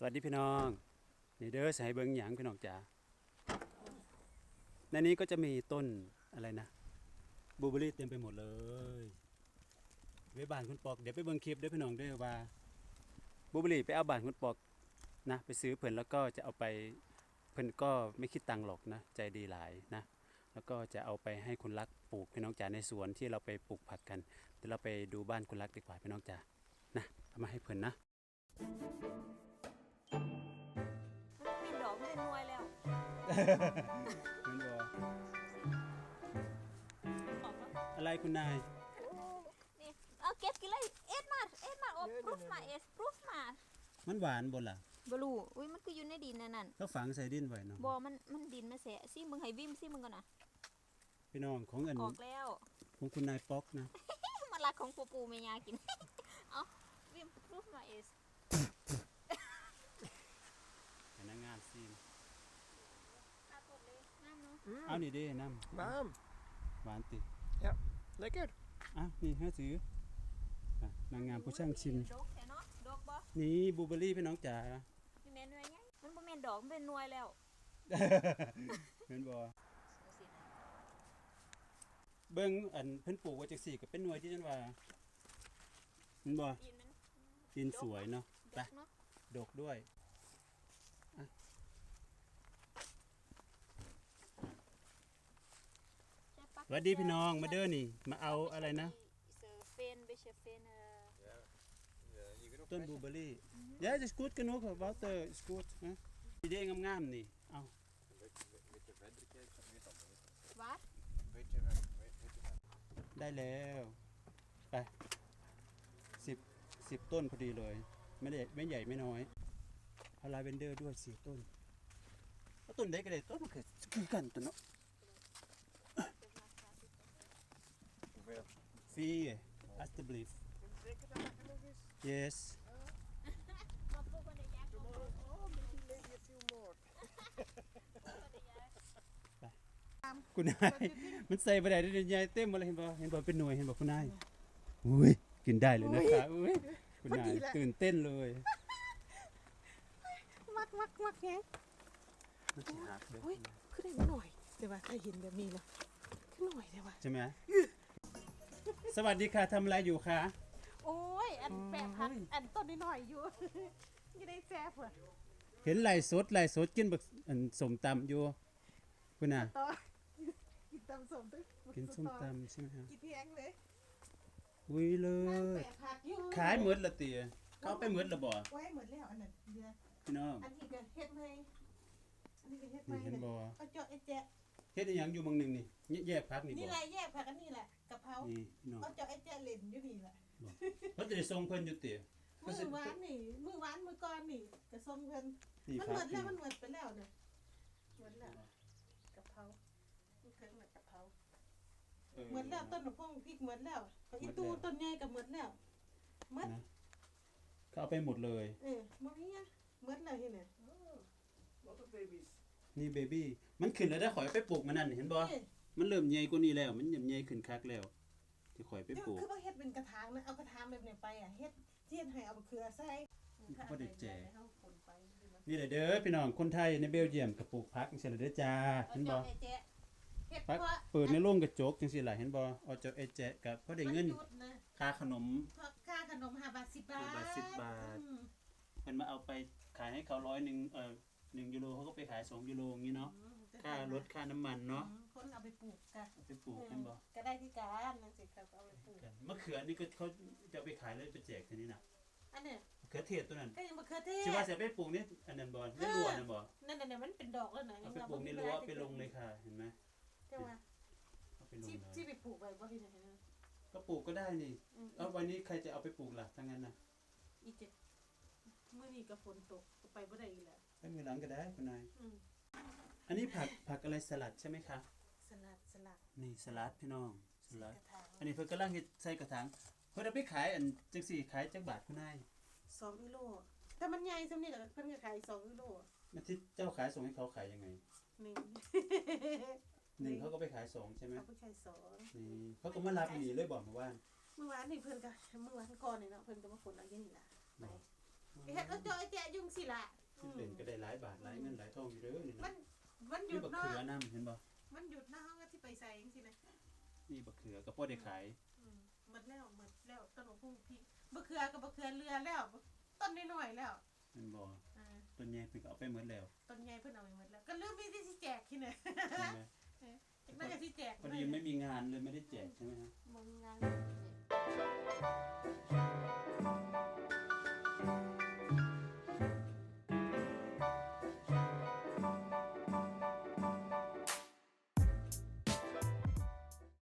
สวัสดีพี่น้องนี่เด้อสายเบิงหยางพี่น้องจ๋าในนี้ก็จะมีต้นอะไรนะบูเบอรี่เต็มไปหมดเลยไว้บานคุณปอกเดี๋ยวไปเบิงคลิปเด้อพี่น้องเด้อว่าบูเบอรี่ไปเอาบานคุณปอกนะไปซื้อเพิ่นแล้วก็จะเอาไปเพิ่นก็ไม่คิดตังค์หรอกนะใจดีหลายนะ แล้วก็จะเอาไปให้คุณรักปลูกพี่น้องจ๋าในสวนที่เราไปปลูกผักกันเดี๋ยวเราไปดูบ้านคุณรักดีกว่าพี่น้องจ๋านะเอามาให้เพิ่นนะมัน เพิ่นบอกออกแล้วอะไรคุณนาย นี่เอาเก็บกินเลยเอ็ดมาเอ็ดมาโอ้พรูฟมาเอสพรูฟมามันหวานบ่ล่ะบลูอุ้ยมันก็อยู่ในดินนั่นนั่นก็ฝังใส่ดินไว้เนาะบอมันมันดินมาเสียซิมึงให้วิมซิมึงก่อนนะพี่น้องของอันออกแล้วของคุณนายป๊อกนะมันรักของปูปูเมียากินเอาวิมพรูฟมาเอสพนักงานซีน อาตดเลยน้ำเนาะเอานี่เด้น้ Mam, ำหวานติ lekker. อะนี่ให้ซื้ออะนางงามผู้ช่างชิม ดอกแค่เนาะดอกบ่นี่บลูเบอร์รี่พี่น้องจ๋าพี่แม่นวยไงมันบ่แม่นดอกมันเป็นนวยแล้วเห็นบ่เบิ่งอันเพิ่นปลูกไว้จักสี่ก็เป็นหน่วยที่จังว่าเห็นบ่ดินมันดินสวยเนาะดไปอกเนาะดกด้วย ใช่ปะสวัสดีพี่น้องมาเด้อนี่ มาเอาอะไรนะเซอร์เฟนเบเชเฟนเอ่อต้นบลูเบอร์รี่ยาจะสกูดกันเนาะวอเตอร์สกูดนะดีเด้งามๆนี่เอาวัดได้แล้วไปสิบสิบต้นพอดีเลย ไม่ได้ไม่ใหญ่ไม่น้อยเอาลาเวนเดอร์ด้วยสี่ต้นเอาต้นได้ก็ได้ต้นมันคือคือกันตัวเนาะ ฟรี as the belief yes มาปลูกกันในยากมาปลูก Oh, maybe maybe a few more. คุณนายมันใส่ไปได้ได้ใหญ่เต็มหมาเลยเห็นบ่เห็นบ่เป็นหน่วยเห็นบ่คุณนายอุ้ยกินได้เลยนะคะอุ้ยคุณนายตื่นเต้นเลยมักมักมักแฮงมันสิหักเด้อโอ้ยขึ้นได้หน่อยเดี๋ยวว่าถ้าเห็นแบบนี้แล้วขึ้นหน่อยเดี๋ยวว่าใช่ไหม สวัสดีค่ะทำอะไรอยู่คะ โอ้ย อันแปะพัก อันต้นนิดหน่อยอยู่ยังได้แซ่บเหรอเห็นไหลสดไหลสดกินบักอันสมตำอยู่คุณน่ะ ต่อกินตำส้มตึ้งกินส้มตำใช่ไหมฮะกินเพียงเลยอุ้ยเลนั่งยแปะผักอยู่ขายหมดละเตียเขาไปหมดละบ่ไว้หมดแล้วอันนั้นเดือพี่น้อง อันนี้ก็เฮ็ดไหมอันนี้ก็เฮ็ดไหมนี่เห็นบ่ เอาเจาะไอ้แจ๊ะ เฮ็ดอีหยังอยู่บางหนึงนี่แยกพักนี่นี่บ่แหละแยกผักอันนี้แหละกะเพรานี่พี่น้องเอาเจาะไอ้แจ๊ะเล่นอยู่นี่แหละเขาจะได้ส่งเพิ่นอยู่เตียมือหวานนี่ มือหวานมือก้อนนี่กระส้มเพิ่นนี่มันพัหมกดนี่แล้วมันหมดไปแล้วเนี่ยหมดแล้วกะเพราลูกเคยหมดกะเพราเออ หมดแล้วต้นมะพร้าวพริกหมดแล้วอีตูต้นใหญ่ก็หมดแล้วหมดนะเขาเอาไปหมดเลย เออบ่มีอะหมดแล้วเห็นไหม Lot of babies. นี่เบบี้มันขึ้นแล้วได้ข่อยไปปลูกมันนั่นเห็นบ่เอ้ยมันเริ่มใหญ่กว่านี้แล้ว มันเริ่มใหญ่ขึ้นคักแล้ว ที่ข่อยไปเดี๋ยวปลูกคือว่าเฮ็ดเป็นกระถางนะเอากระถางแบบนี้ไปอะเฮ็ดเทียนให้เอามะเขือใส่บ่ได้แจกให้เอาผลไปดูนะนี่แหละเด้อพี่น้องคนไทยในเบลเยียมก็ปลูกผักจังซี่ล่ะเด้อจ้าเอาเห็นบ่เจาะไอ้แจ๊ะเฮ็ดผักเพราะเปิดในโรงกระจกจังซี่ล่ะเห็นบ่เอาเจ้าไอ้แจ๊ะกับพอได้เงินมัหยุดนะค่าขนมเพราะค่าขนม5บาท10บาทห้าบาท10บาทอืมเพิ่นมาเอาไปขายให้เขาร้อยหนึงเอ่อ 1ยูโรเขาก็ไปขาย2ยูโรอย่างงี้เนาะอืมค่ารถค่าน้ำมันเนาะอืมคนเอาไปปลูกกันเอาไปปลูกเห็นบ่ก็ได้ที่การนั่นสิครับเอาไปปลูกกันมะเขือนี่ก็เขาจะเอาไปขายเลยไปแจกทีนี้น่ะอันเนี้ยมะเขือเทศตัวนั้นก็ยังมะเขือเทศสิว่าสิเอาไปปลูกนี่อันนั้นบ่ไม่รัวนั่นบ่นั่นน่ะมันเป็นดอกแล้วนะเอาไปปลูกนี่รั้วไปลงเลยค่ะเห็นไหมใช่ไหมเอาไปลงที่เลยที่ไปปลูกไว้บ่ที่ไหนนะก็ปลูกก็ได้นี่อืมเอาวันนี้ใครจะเอาไปปลูกล่ะถ้างั้นน่ะอีเจ็ดเมื่อนี้ก็ฝนตกก็ไปบ่ได้อีกแล้ว ไปมือหลังก็ได้คุณนายอืมอันนี้ผักผักอะไรสลัดใช่ไหมคะ สลัดสลัดนี่สลัดพี่น้องสลัด กระถางอันนี้เพิ่นกำลังเฮ็ดใส่กระถางเพิ่นเอาไปขายอันจังสี่ขายจักบาทคุณนายสองกิโลแต่มันใหญ่สำนี่ก็เพิ่นก็ขายสองกิโลมันที่เจ้าขายส่งให้เขาขายยังไงหนึ่งหนึ่งเขาก็ไปขายสองใช่ไหมเขาไปขายสองนี่เขาก็มารับนี่เลยบอกมาว่า เมื่อวานนี่เพิ่นก็เมื่อวานก่อนนี่เนาะเพิ่นก็มาฝนเอาอย่างนี้ล่ะไปไปเฮ็ดเอาจอยแจ๊ะยุ่งสิล่ะ คิดเป็นก็ได้หลายบาทหลายเงินหลายทองอยู่เด้อนี่มันะนมันหนี่ยุดบักเนาะเขือนํเห็นบ่มันหยุดเนาะเฮาก็สิไปใส่จังซี่นะนี่บักเขือก็พอได้ขายอืมหมดแล้วหมดแล้วต้นมะพุ่งพริกบะเขือกับะเขือเรือแล้วต้นน้อยๆแล้วแม่นบ่อ่าต้นใหญ่เพิ่นก็เอาไปหมดแล้วต้นใหญ่เพิ่นเอาไปหมดแล้ว ก็ลืมมีที่สิแจกที่ไหนใช่ไหมน่าจะสิแจกพอดีไม่มีงานเลยไม่ได้แจกใช่ไหมฮะบ่มีงานเลย